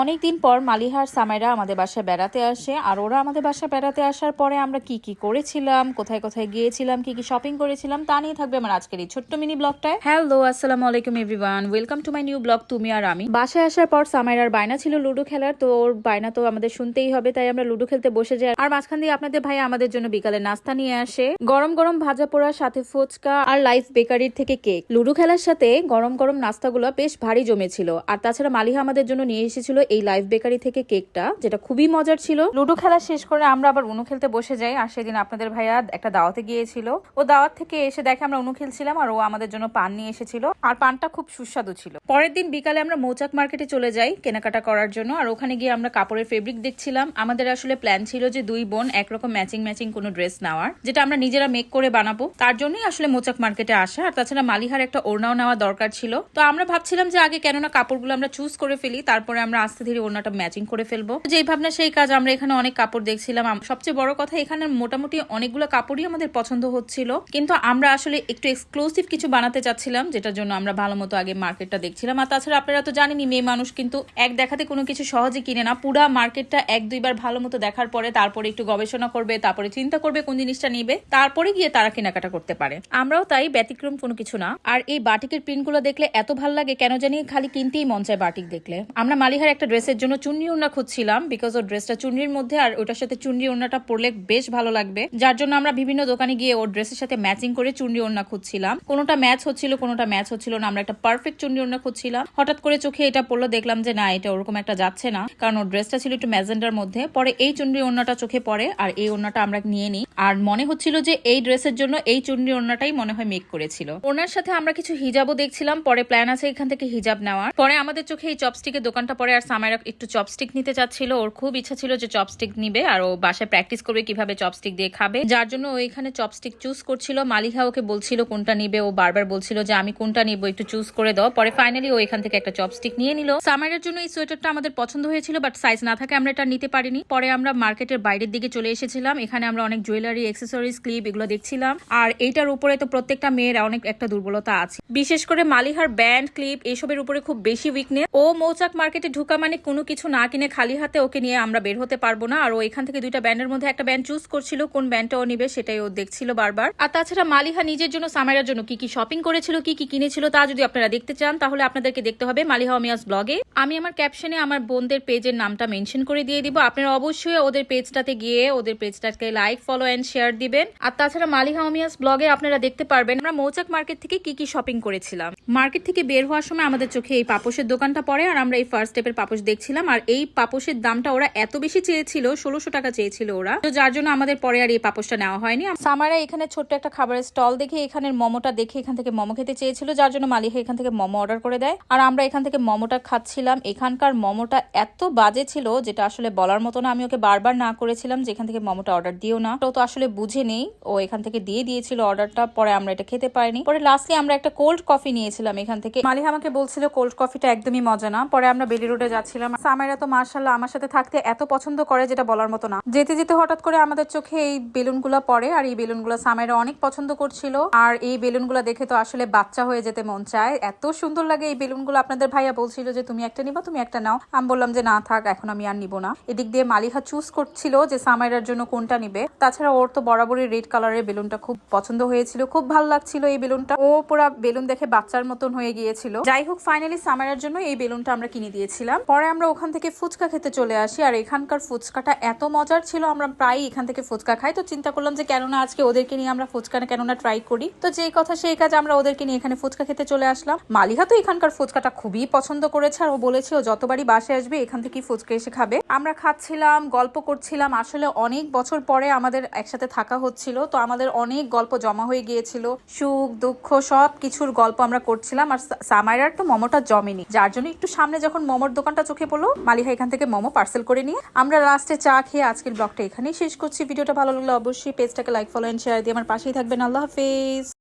অনেকদিন পর মালিহার সামাইরা আমাদের বাসায় বেড়াতে আসে আর ওরা আমাদের বাসায় বেড়াতে আসার পরে আমরা কি কি করেছিলাম কোথায় কোথায় গিয়েছিলাম কি কি শপিং করেছিলাম তা নিয়ে থাকবে আমার আজকের এই ছোট্ট মিনি ব্লগটায়। হ্যালো আসসালামু আলাইকুম everyone welcome to my new blog তুমি আর আমি। বাসায় আসার পর সামাইরার বায়না ছিল লুডো খেলার তো ওর বায়না তো আমাদের শুনতেই হবে তাই আমরা লুডো খেলতে বসে যাই। আর মাঝখান দিয়ে আপনাদের ভাই আমাদের জন্য বিকালে নাস্তা নিয়ে আসে। গরম গরম ভাজা পোড়া সাথে ফুচকা আর লাইফ বেকারির থেকে কেক লুডো খেলার সাথে গরম গরম নাস্তাগুলো বেশ ভারী জমেছিল আর তাছাড়া মালিহা আমাদের জন্য নিয়ে এসেছিল এই লাইফ বেকারি থেকে কেকটা যেটা খুবই মজার ছিল। লুডো খেলা শেষ করে আমরা আবার উনু খেলতে বসে যাই। আর সেদিন আপনাদের ভাইয়া একটা দাওয়াতে গিয়েছিল। ও দাওয়াত থেকে এসে দেখে আমরা উনু খেলছিলাম আর ও আমাদের জন্য পান নিয়ে এসেছিল। আর পানটা খুব সুস্বাদু ছিল। পরের দিন বিকালে আমরা মৌচাক মার্কেটে চলে যাই কেনাকাটা করার জন্য। আর ওখানে গিয়ে আমরা কাপড়ের ফেব্রিক দেখছিলাম। আমাদের আসলে প্ল্যান ছিল যে দুই বোন একরকম ম্যাচিং ম্যাচিং কোনো ড্রেস নেওয়ার, যেটা আমরা নিজেরা মেক করে বানাবো। তার জন্যই আসলে মোচাক মার্কেটে আসা। আর তাছাড়া মালিহার একটা ওড়নাও নেওয়া দরকার ছিল। তো আমরা ভাবছিলাম যে আগে কেননা কাপড়গুলো আমরা চুজ করে ফেলি, তারপরে আমরা আস্তে ধীরে ওড়নাটা ম্যাচিং করে ফেলব। যেই ভাবনা, সেই কাজ আমরা এখানে অনেক কাপড় দেখছিলাম। সবচেয়ে বড় কথা এখানে মোটামুটি অনেকগুলো কাপড়ই আমাদের পছন্দ হচ্ছিল। কিন্তু আমরা আসলে একটু এক্সক্লুসিভ কিছু বানাতে চাচ্ছিলাম, যেটার জন্য আমরা ভালো মতো আগে মার্কেটটা দেখছিলাম। আর তাছাড়া আপনারা তো জানেনই, মেয়ে মানুষ কিন্তু এক দেখাতে কোনো কিছু সহজে কিনে না। পুরা মার্কেটটা এক দুইবার ভালো মতো দেখার পরে তারপরে একটু গবেষণা করবে, তারপরে চিন্তা করবে কোন জিনিসটা নিবে। তারপরে গিয়ে তারা কেনাকাটা করতে পারে। আমরাও তাই ব্যতিক্রম কোনো কিছু না। আর এই বাটিকের প্রিন্টগুলো দেখলে এত ভালো লাগে, কেন জানি খালি কিনতেই মন চায় বাটিক দেখলে। আমরা মালিহার ড্রেসের জন্য চুন্নি ওড়না খুঁজছিলাম বিকজ ওর ড্রেসটা চুন্নির মধ্যে আর ওটার সাথে চুন্নি ওড়নাটা পরলে বেশ ভালো লাগবে। যার জন্য আমরা বিভিন্ন দোকানে গিয়ে ওর ড্রেসের সাথে ম্যাচিং করে চুন্নি ওড়না খুঁজছিলাম। কোনোটা ম্যাচ হচ্ছিল, কোনোটা ম্যাচ হচ্ছিল না, আমরা একটা পারফেক্ট চুন্নি ওড়না খুঁজছিলাম। হঠাৎ করে চোখে এটা পড়ল, দেখলাম যে না, এটা ওরকম একটা যাচ্ছে না, কারণ ওর ড্রেসটা ছিল একটু ম্যাজেন্ডার মধ্যে। পরে এই চুন্নি ওড়নাটা চোখে পড়ে আর এই ওড়নাটা আমরা নিয়ে নিই। আর মনে হচ্ছিল যে এই ড্রেসের জন্য এই চুন্নি ওড়নাটাই মনে হয় মেক করেছিল। ওনার সাথে আমরা কিছু হিজাবও দেখছিলাম, পরে প্ল্যান আছে এখান থেকে হিজাব নেওয়ার। পরে আমাদের চোখে এই চপস্টিকের দোকানটা পরে আর সামাইরা একটু চপস্টিক নিতে চাচ্ছিল। ওর খুব ইচ্ছা ছিল যে চপস্টিক নিবে আর ও বাসায় প্র্যাকটিস করবে কীভাবে চপস্টিক দিয়ে খাবে। যার জন্য ও এখানে চপস্টিক চুজ করছিল। মালিহা ওকে বলছিল কোনটা নিবে। ও বারবার বলছিল যে, আমি কোনটা নিব? একটু চুজ করে দাও। পরে ফাইনালি ও এখান থেকে একটা চপস্টিক নিয়ে নিল। সামারের জন্য এই সোয়েটারটা আমাদের পছন্দ হয়েছিল বাট সাইজ না থাকে আমরা এটা নিতে পারিনি। পরে আমরা মার্কেটের বাইরের দিকে চলে এসেছিলাম। এখানে আমরা অনেক জুয়েলারি অ্যাক্সেসরিজ ক্লিপ এগুলো দেখছিলাম। আর এইটার উপরে তো প্রত্যেকটা মেয়ের অনেক একটা দুর্বলতা আছে। বিশেষ করে মালিহার ব্যান্ড ক্লিপ এসবের উপরে খুব বেশি উইকনেস ও মৌচাক মার্কেটে ঢুকা মানে কোনো কিছু না কিনে খালি হাতে ওকে নিয়ে আমরা বের হতে পারব না। আর ও এখান থেকে দুইটা ব্যান্ডের মধ্যে একটা ব্যান্ড চুজ করছিল, কোন ব্যান্ডটা ও নিবে সেটাই ও দেখছিল বারবার। আর তাছাড়া মালিহা নিজের জন্য, সামাইরার জন্য কি কি শপিং করেছিল, কি কি কিনেছিল, তা যদি আপনারা দেখতে চান, তাহলে আপনাদেরকে দেখতে হবে মালিহা অমিয়াস ব্লগে আমি আমার ক্যাপশনে আমার বোনদের পেজের নামটা মেনশন করে দিয়ে দিব। আপনারা অবশ্যই ওদের পেজটাতে গিয়ে ওদের পেজটাকে লাইক ফলো অ্যান্ড শেয়ার দিবেন। আর তাছাড়া মালিহা অমিয়াস ব্লগে আপনারা দেখতে পারবেন, আমরা মৌচাক মার্কেট থেকে কি কি শপিং করেছিলাম। মার্কেট থেকে বের হওয়ার সময় আমাদের চোখে এই পাপোশের দোকানটা পড়ে, আর আমরা এই ফার্স্ট স্টেপের পাপোশ দেখছিলাম, আর এই পাপোশের দামটা ওরা এত বেশি চেয়েছিল, ষোলোশো টাকা চেয়েছিল ওরা। তো যার জন্য আমাদের পরে আর এই পাপোশটা নেওয়া হয়নি। সামারা এখানে ছোট্ট একটা খাবারের স্টল দেখে এখানের মোমোটা দেখে এখান থেকে মোমো খেতে চেয়েছিল, যার জন্য মালিহা এখান থেকে মোমো অর্ডার করে দেয়। আর আমরা এখান থেকে মোমোটা খাচ্ছিলাম। এখানকার মোমোটা এত বাজে ছিল, যেটা আসলে বলার মতো না। আমি ওকে বারবার না করেছিলাম যে এখান থেকে মোমোটা অর্ডার দিও না। তো আসলে বুঝে নেই, ও এখান থেকে দিয়ে দিয়েছিল অর্ডারটা, পরে আমরা এটা খেতে পারিনি। পরে লাস্টলি আমরা একটা কোল্ড কফি নিয়েছিলাম এখান থেকে। মালিহা আমাকে বলছিল কোল্ড কফিটা একদমই মজা না। পরে আমরা বেলি রোডে যাচ্ছিলাম সামেরা তো মার্শাল্লাহ আমার সাথে থাকতে এত পছন্দ করে যেটা বলার মতো না। যেতে যেতে হঠাৎ করে আমাদের চোখে এই বেলুনগুলো পড়ে আর এই বেলুনগুলো সামেরা অনেক পছন্দ করছিল। আর এই বেলুনগুলো দেখে তো আসলে বাচ্চা হয়ে যেতে মন চায়। এত সুন্দর লাগে এই বেলুনগুলো। আপনাদের ভাইয়া বলছিল যে, তুমি একটা নিবা, তুমি একটা নাও। আমি বললাম যে, না থাক, এখন আমি আর নিব না। এদিক দিয়ে মালিহা চুজ করছিল যে, সামাইরার জন্য কোনটা নিবে। তাছাড়া ওর তো বরাবরই রেড কালারের বেলুনটা খুব পছন্দ হয়েছিল। খুব ভালো লাগছিল এই বেলুনটা। ও পুরা বেলুন দেখে বাচ্চার মতন হয়ে গিয়েছিল। যাই হোক, ফাইনালি সামাইরার জন্য এই বেলুনটা আমরা কিনে দিয়েছিলাম। পরে আমরা ওখান থেকে ফুচকা খেতে চলে আসি। আর এখানকার ফুচকাটা এত মজার ছিল, আমরা প্রায় এখান থেকে ফুচকা খাই। তো চিন্তা করলাম যে কেননা আজকে ওদেরকে নিয়ে আমরা ফুচকা কেননা ট্রাই করি। তো যেই কথা সেই কাজ আমরা ওদেরকে নিয়ে এখানে ফুচকা খেতে চলে আসলাম। মালিহা তো এখানকার ফুচকাটা খুবই পছন্দ করেছে, আর ও বলেছে ও যতবারই বাসে আসবে এখান থেকেই ফুচকা এসে খাবে। আমরা খাচ্ছিলাম, গল্প করছিলাম। আসলে অনেক বছর পরে আমাদের একসাথে থাকা হচ্ছিল, তো আমাদের অনেক গল্প জমা হয়ে গিয়েছিল। সুখ, দুঃখ সব কিছুর গল্প আমরা করছিলাম। আর সামাইরার তো মোমোটা জমেনি। যার জন্য একটু সামনে যখন মোমোর দোকানটা চোখে পড়ল। মালিহা এখান থেকে মোমো পার্সেল করে নিয়ে। আমরা লাস্টে চা খেয়ে আজকের ব্লগটা এখানেই শেষ করছি। ভিডিওটা ভালো লাগলে অবশ্যই পেজটাকে লাইক ফলো এন্ড শেয়ার দিয়ে আমার পাশেই থাকবেন। আল্লাহ হাফেজ।